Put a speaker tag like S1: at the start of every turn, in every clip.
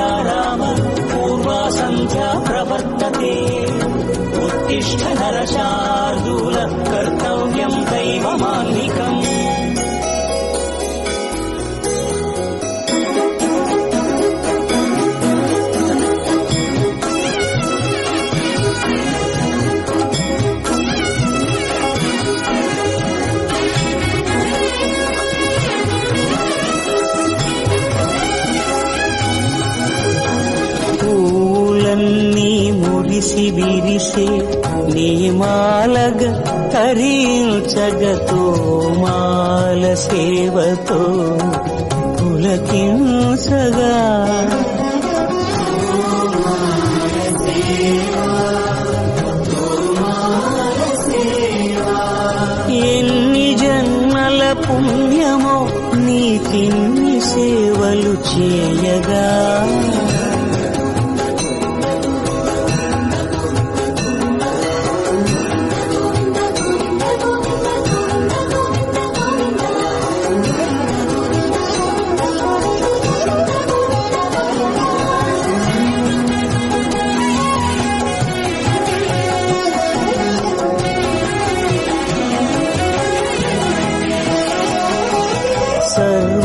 S1: रावत् पूर्वा सन्ध्या प्रवर्तते। उत्तिष्ठ उत्तिष्ठहरशार्दूलः कर्तव्यम् విరిసే నీమాలగ తరించగతో మాల సేవతో పులకించగా. ఎన్ని జన్మల పుణ్యమో నీకిన్ని సేవలు చేయగా.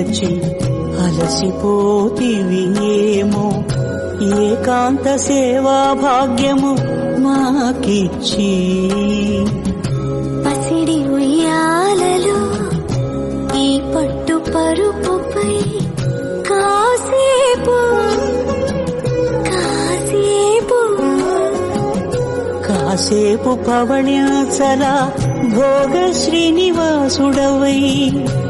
S1: నిలచి అలసిపోతివి ఏమో. ఏకాంత సేవా భాగ్యము మాకిచ్చి.
S2: పసిడి ఉయ్యాలలో ఈ పట్టు పరుపుపై కాసేపు కాసేపు.
S1: కాసేపు పవణ్యాచల భోగ శ్రీనివాసుడవై